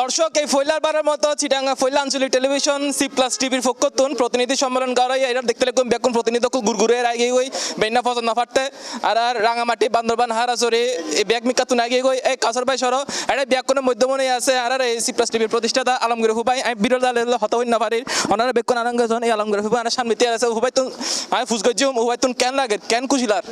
দর্শক, এই ফৈলার বারের মতো চিটাঙ্গা ফৈলা আঞ্চলিক টেলিভিশন সি প্লাস টিভির ফকতুন প্রতিনিধি সম্মেলন গাড়াই এরা দেখতে লাগুন বেকুন প্রতিনিধি খুব গুরগুরে আগে গই বেন্না ফসল না ফাটতে। আর আর রাঙামাটি, বান্দরবান হারাচরি এই ব্যাগ মিকাতুন আগে গই। এই কাছর ভাই সর এটা ব্যাকুনের মধ্যমনে আছে। আর আর এই সি প্লাস টিভির প্রতিষ্ঠাতা আলমগীর হুবাই আমি বিরল দালে হত হইন না পারির ওনারা বেকুন আনন্দজন এই আলমগীর হুবাই আমার সামনে আছে। হুবাই তুন আমি ফুসগজ্জুম হুবাই তুন কেন লাগে? কেন কুশিলার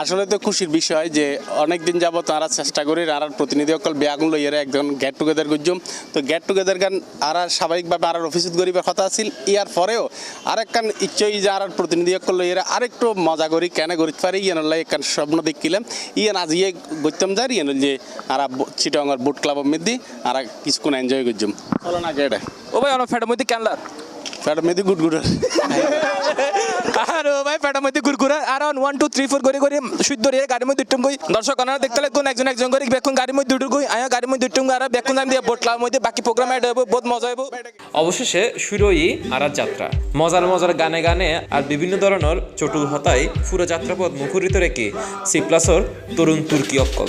আসলে তো খুশির বিষয় যে অনেকদিন যাবত তারা চেষ্টা করি, আর প্রতিনিধি অকল বেয়াগুন লইয়ার একজন গেট টুগেদার করছুম তো গেট টুগেদার গান আর স্বাভাবিকভাবে আর অফিসত গরিবের কথা আছিল। ইয়ার পরেও আর একখান ইচ্ছই যে আর প্রতিনিধি করল লইয়ার আরেকটু মজা করি, কেন করিতে পারি ইয়ান লাই একখান স্বপ্ন দেখিলাম। ইয়ান আজ ইয়ে গত্যম যার, ইয়ান যে আর চিটঙ্গর বুট ক্লাব মেদি আর কিছুক্ষণ এনজয় করছুম চলো না গেটে ও ভাই, অনেক ফ্যাটের মধ্যে কেন লাগ ফ্যাট মেদি গুড গুড আর ও ভাই পেটার মধ্যে গুরগুরা আর ওয়ান টু থ্রি ফোর করে করে শুদ্ধ রে গাড়ির মধ্যে দুটুম গই। দর্শক আনারা দেখতে লাগুন একজন একজন করে বেকুন গাড়ির মধ্যে দুটুম গই। আয়া গাড়ির মধ্যে দুটুম আর বেকুন দাম দিয়ে বোট ক্লাব মধ্যে বাকি প্রোগ্রাম অ্যাড হবে বহুত মজা হবে অবশেষে শুরুই আরার যাত্রা। মজার মজার গানে গানে আর বিভিন্ন ধরনের চটুল হতায় পুরো যাত্রাপথ মুখরিত রেখে সি প্লাসর তরুণ তুর্কি অক্কল।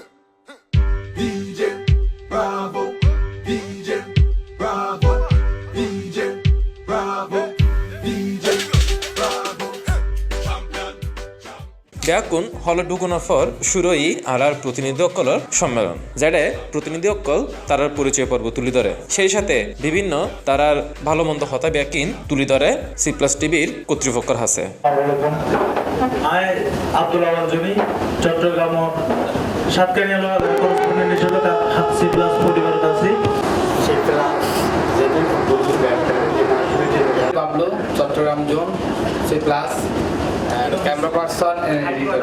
ব্যাকুন হলে ঢুকানোর পর শুরুই আর আর প্রতিনিধি অক্কলের সম্মেলন যেটা প্রতিনিধি অক্কল তারার পরিচয় পর্ব তুলি ধরে। সেই সাথে বিভিন্ন তারার ভালো মন্দ হতা ব্যাকিন তুলি ধরে সি প্লাস টিভির কর্তৃপক্ষের হাসে আই আব্দুল আওয়াল জমি চট্টগ্রাম সাতকানিয়া করসপন্ডেন্ট হিসেবে সি প্লাস পরিবারত আছি Chattogram zone C plus camera person editor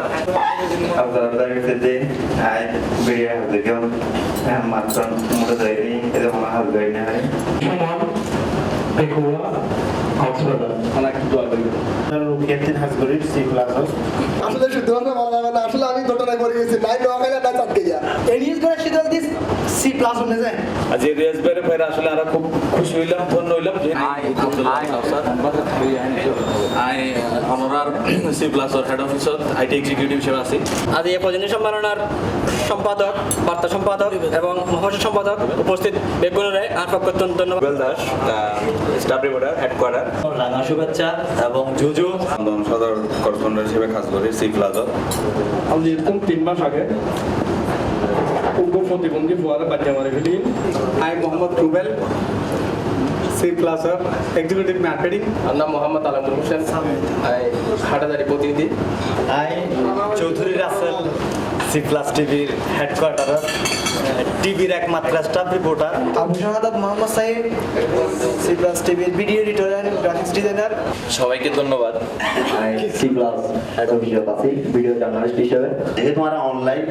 Abdullah Fiddin, I video have the gun, and my son, Muda Dairi, is a one have going now. Pekua Cox's Bazar Captain has got it, C plus. আসলে শুধুমাত্র বলা যাবে না আসলে আমি ঘটনায় পড়ে গেছি। নাই নোয়াখালী না চাটকে গিয়া এডিএস করে শীতল দিস সি প্লাস হয়ে যায়। আজ এই রেসবের ফের আসলে আমরা খুব খুশি হইলাম ধন্য হইলাম যে আই অনরার সি হেড এক্সিকিউটিভ আজ এই প্রতিনিধি সম্মেলনের সম্পাদক বার্তা সম্পাদক এবং মহাসচিব সম্পাদক উপস্থিত। বেগুনরে আর পক্ষত্তন ধন্যবাদ। দাস স্টাফ রিপোর্টার হেডকোয়ার্টার রাঙা শুভেচ্ছা এবং জুজু আন্দোলন সদর করসপন্ডেন্ট হিসেবে কাজ করি সি প্লাজা আমি এরকম তিন মাস আগে উগ্র প্রতিবন্ধী ফুয়ারে বাচ্চা মারি ফেলি। I Mohammad Rubel C plus executive marketing আমার নাম মোহাম্মদ আলমুল হোসেন। আই হাটাদারি প্রতিনিধি। আই চৌধুরী রাসেল সি প্লাস টিভির হেডকোয়ার্টার টিভির একমাত্র স্টাফ রিপোর্টার আবু শাহাদাত মোহাম্মদ সাহেব সি প্লাস টিভির video editor and graphics designer সবাইকে ধন্যবাদ। C plus head official আছি, video journalist হিসেবে। যেহেতু আমরা অনলাইন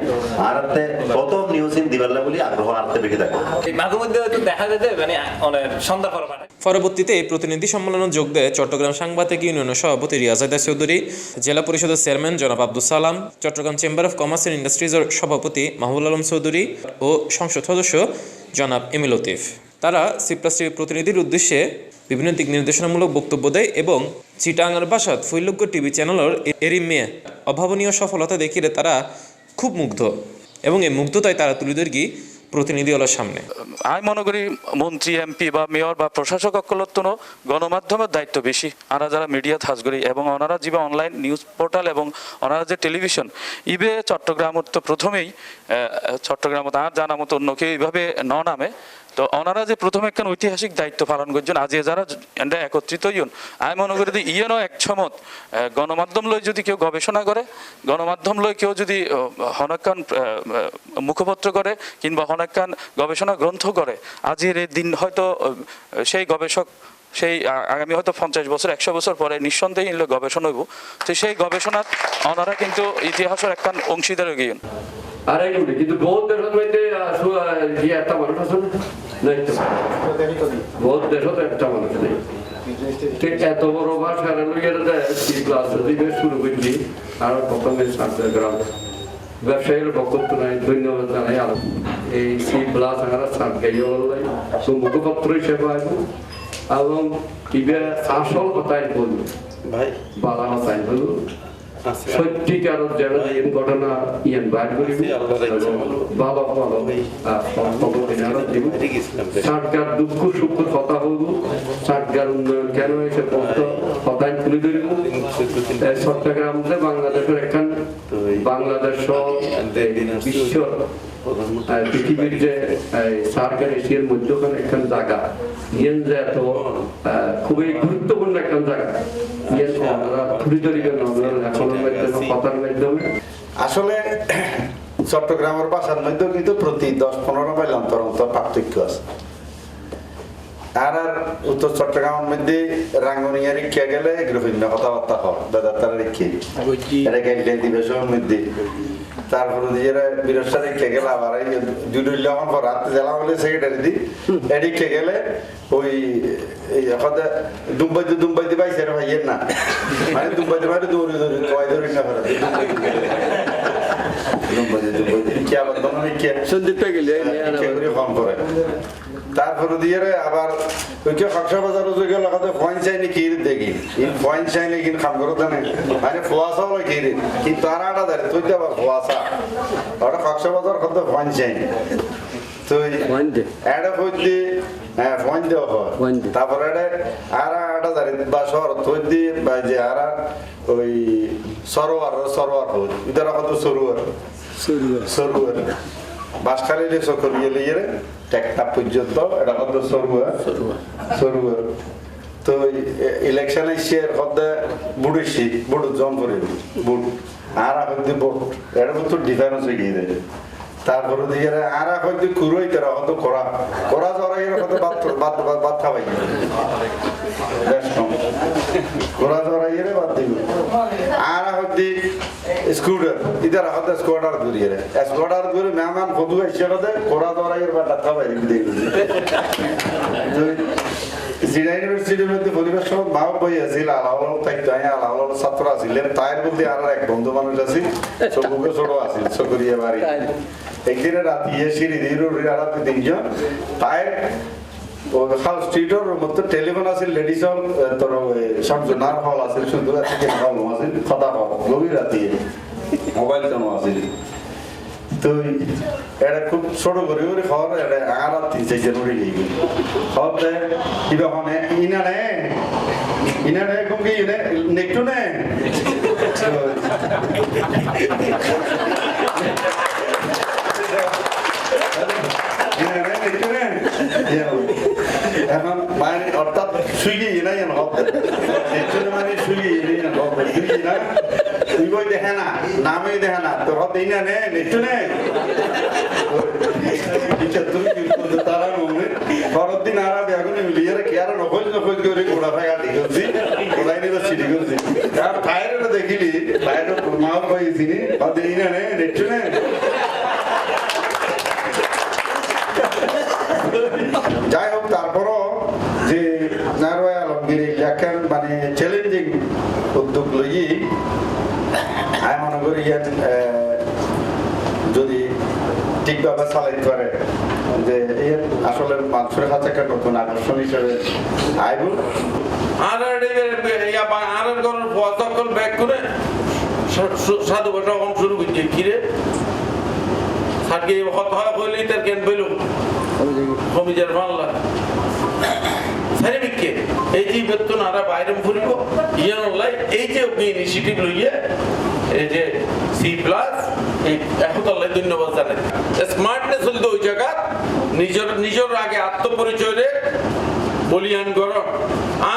আর হাতে কত নিউজ ইন দিবার বলি আগ্রহ আরতে বেশি থাকে। মাঝে মধ্যে হয়তো দেখা যায় মানে অনেক সন্ধ্যা পর পরবর্তীতে এই প্রতিনিধি সম্মেলনে যোগ দেয় চট্টগ্রাম সাংবাদিক ইউনিয়নের সভাপতি রিয়াজাদা চৌধুরী জেলা পরিষদের চেয়ারম্যান জনাব Abdul Salam Chattogram chamber of commerce and ইন্ডাস্ট্রিজের সভাপতি মাহবুল আলম চৌধুরী ও সংসদ সদস্য জনাব এমি লতিফ। তারা সিপ্লাসটির প্রতিনিধির উদ্দেশ্যে বিভিন্ন দিক নির্দেশনামূলক বক্তব্য দেয় এবং চিটাঙ্গার বাসাত ফৈলজ্ঞ টিভি চ্যানেলের এরি মেয়ে অভাবনীয় সফলতা দেখিলে তারা খুব মুগ্ধ। এবং এই মুগ্ধতায় তারা তুলে ধরি প্রতিনিধিদলের সামনে। আমি মনে করি মন্ত্রী, এমপি বা মেয়র বা প্রশাসক অকলত্তন গণমাধ্যমের দায়িত্ব বেশি। আর যারা মিডিয়া থাজ করি এবং ওনারা যে অনলাইন নিউজ পোর্টাল এবং ওনারা যে টেলিভিশন ইবে চট্টগ্রামত তো প্রথমেই চট্টগ্রামত আর জানা মতো অন্য কেউ এইভাবে ন নামে। তো ওনারা যে প্রথমে একখান ঐতিহাসিক দায়িত্ব পালন করছেন আজ যারা এন্ডা একত্রিত ইয়ন আমি মনে করি যে ইয়েনও এক ছমত গণমাধ্যম লই যদি কেউ গবেষণা করে গণমাধ্যম লই কেউ যদি আহ, মুখপত্র করে কিংবা হনকান গবেষণা গ্রন্থ করে আজের এই দিন হয়তো সেই গবেষক সেই আগামী হয়তো পঞ্চাশ বছর একশো বছর পরে নিঃসন্দেহে ইনলে গবেষণা হইব। তো সেই গবেষণা ওনারা কিন্তু ইতিহাসের একখান অংশীদার গিয়ে আর কিন্তু বহুত দেশের মানুষ না? নাই তো। বহুত দেশত একটা মানুষ নেই এত বড় ভাষা লইয়া দেয় ক্লাস দিবে শুরু করছি আর প্রথমে সার্চের গ্রাম ব্যবসায়ীর বক্তব্য নাই ধন্যবাদ জানাই আর এই সি প্লাস আমরা গাইয়া তো মুখপত্র হিসেবে এবং ইবে আসল কথাই বলব ভাই বালা কথাই বলব সত্যিকার যারা এই ঘটনা ইয়ান বাইর করি ভালো ভালো সরকার দুঃখ সুখ কথা বলব সরকার উন্নয়ন কেন হয়েছে কথাই তুলে ধরব চট্টগ্রাম যে বাংলাদেশের একখান বাংলাদেশ বিশ্ব পৃথিবীর যে এশিয়ার মধ্যখানে একখান জায়গা ইয়েন যে এত আহ, খুবই গুরুত্বপূর্ণ একখান জায়গা আসলে চট্টগ্রামের ভাষার মধ্যে কিন্তু প্রতি দশ পনেরো মাইল অন্তর অন্তর পার্থক্য আছে। আর আর উত্তর চট্টগ্রামের মধ্যে রাঙ্গনিয়া রিক্ষা গেলে এগুলো ভিন্ন কথাবার্তা হয়। দাদা তারা রিক্ষে দিবে মধ্যে। তারপরে দিয়ে বিরসা রিক্ষা গেলে আবার এই দুই পর রাতে জ্বালা হলে সেক্রেটারি দি এদিকে গেলে ওই এখন দুম্বাইতে দুম্বাইতে পাইছে রে ভাইয়ের না। মানে দুম্বাইতে মানে দৌড়ে দৌড়ে কয় দৌড়ি না করে দুম্বাইতে দুম্বাইতে কি আবার তোমার কি সন্দীপটা গেলে ফোন করে। তারপরে দিয়ে রে আবার ওই কে খকসা বাজার গেল কথা ফয়েন চাইনি কি দেখি? ফয়েন চাইনি কিন খাম করো জানে? মানে ফুয়াশা হলো কি রে? কিন্তু তারা আটা দেয় তুই তো আবার ফুয়াশা। ওটা খকসা বাজার কত ফয়েন চাইনি। তুই এটা কইতে হ্যাঁ ফোন হয় তারপরে এটা আর আটা দাঁড়ি বা শহর তুই দি বা যে আর ওই সরোয়ার সরোয়ার হয় ইদারা কত সরোয়ার। সরোয়ার। বাসখালী লেছো করিয়ে লিয়ে টেকটা পর্যন্ত এটা কত সরুয়া সরুয়া তো ইলেকশন এসে হতে বুড়েছি বুড় জম করে বুট। আর হতে বুট এটা তো ডিফারেন্স হয়ে গিয়ে দেয় তারপরে দিয়ে আর হয়তো কুরোই তারা হয়তো করা করা এর হয়তো বাদ খাবাই করা যারা বাদ দিব আর হয়তো স্কুটার দূরিয়ে স্কুটার দূরে মেহমান ফদু এসে হতে করা যারা এর বাদ খাবাই দেখি জিনা ইউনিভার্সিটির মধ্যে পরিবেশ সব মা বই আছিল আলাওয়াল থাকতো আমি আলাওয়াল ছাত্র আছিলেন তাইর মধ্যে আর এক বন্ধু মানুষ আছিল চকুকে ছোট আছিল চকরিয়া বাড়ি। একদিনে রাতি ইয়ে সিঁড়ি দিয়ে রাতে তিনজন তাইর হাউস স্ট্রিটের মধ্যে টেলিফোন আছিল লেডিস তোর সবজনার হল আছিল সুন্দর চিকেন হল আছিল? কথা হল গভীর রাতি মোবাইল কেন আছিল? তুই এটা খুব ছোট করে করে খাওয়ার এটা তিন চারজন উড়ে গিয়ে খাওয়ার দেয় কিবা মানে ইনা নে? ইনা নে কম কি নে নেকটু নে? ইনা নে, নেকটু নে? এখন মানে অর্থাৎ সুইগি ইনা যেন হবে নেকটু মানে সুইগি ইনা হবে সুইগি না তুই বই দেখে না নামে দেখে না তোর হাতে ইনা নে নেকটু নে তারা মনে পরের দিন আর বেগুনে মিলিয়ে রে কেয়ার নকল নকল করে গোড়া ফাই কাটি গেছি গোড়াই নিয়ে সিটি গেছি আর ফায়ার দেখিলি ফায়ার মাল পাইছিনি নে নেকটু নে চ্যালেঞ্জিং উদ্যোগ লই আমি মনে করি ইয়ার যদি ঠিকভাবে চালাইতে পারে যে এর আসলে মানুষের কাছে একটা নতুন আকর্ষণ হিসেবে আইব। আর আর কোন পদক্ষেপ ব্যাক করে সাধু ভাষা কম শুরু করছে। কিরে সারকে হত হয় কইলি তার কেন বইল কমিজের মাল্লা সারিবিককে এই যে বেতন বাইরে ফুরিব এই যে ওকে ইনিশিয়েটিভ লইয়ে, এই যে সি প্লাস এই ধন্যবাদ স্মার্টনেস ওই জায়গা, নিজের নিজের আগে বলিয়ান গরম।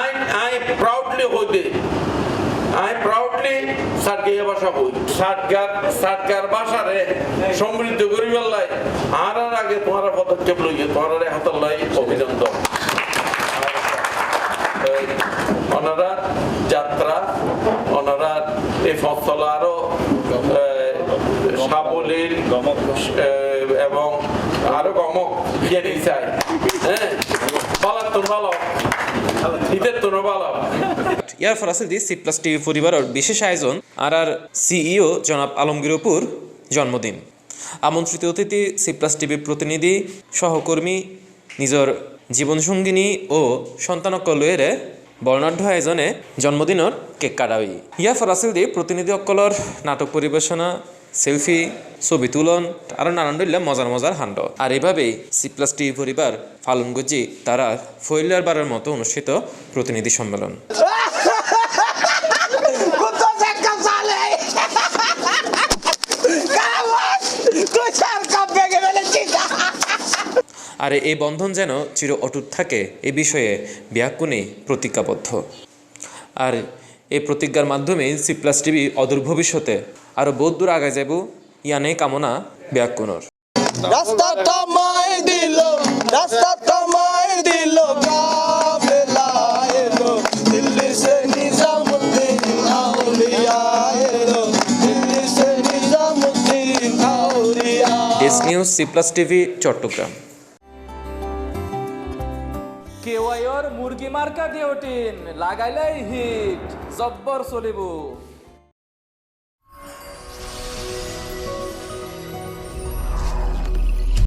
আই আই প্রাউডলি হইতে, আই প্রাউডলি বই। সমৃদ্ধ করিবার লাই, আর আগে তোমার পদক্ষেপ লইয়ে, তোমার হাতার লাই অভিনন্দন। ওনারা যাত্রা ওনারা এই ফসল আরও সাবলীল এবং আরও গমক দিয়ে চাই হ্যাঁ? ভালো। ঈদের তো ভালো। দি সি প্লাস টিভি পরিবারের বিশেষ আয়োজন আর আর সিইও জনাব আলমগীর অপুর জন্মদিন। আমন্ত্রিত অতিথি সি প্লাস টিভির প্রতিনিধি, সহকর্মী, নিজের জীবনসঙ্গিনী ও সন্তানক লয়েরে বর্ণাঢ্য আয়োজনে জন্মদিনের কেক কাটাবি। ইয়া ফরাসিল দি প্রতিনিধি অকলর নাটক পরিবেশনা, সেলফি, ছবি তুলন আর নানান ধরলে মজার মজার হান্ড আর এভাবেই সি প্লাস টিভি পরিবার ফালুন গুজি তারা ফৈলার বারের মতো অনুষ্ঠিত প্রতিনিধি সম্মেলন। আর এই বন্ধন যেন চির অটুট থাকে এ বিষয়ে ব্যাকুণে প্রতিজ্ঞাবদ্ধ। আর এই প্রতিজ্ঞার মাধ্যমে সি প্লাস টিভি অদূর ভবিষ্যতে আরও বহুত দূর আগে যাব ইয়ানে কামনা ব্যাকুণর। রাস্তা দিল দিল news C plus TV Chattogram. মুরগি মার্কা দিওটিন লাগাইলাই হিট জব্বর চলিব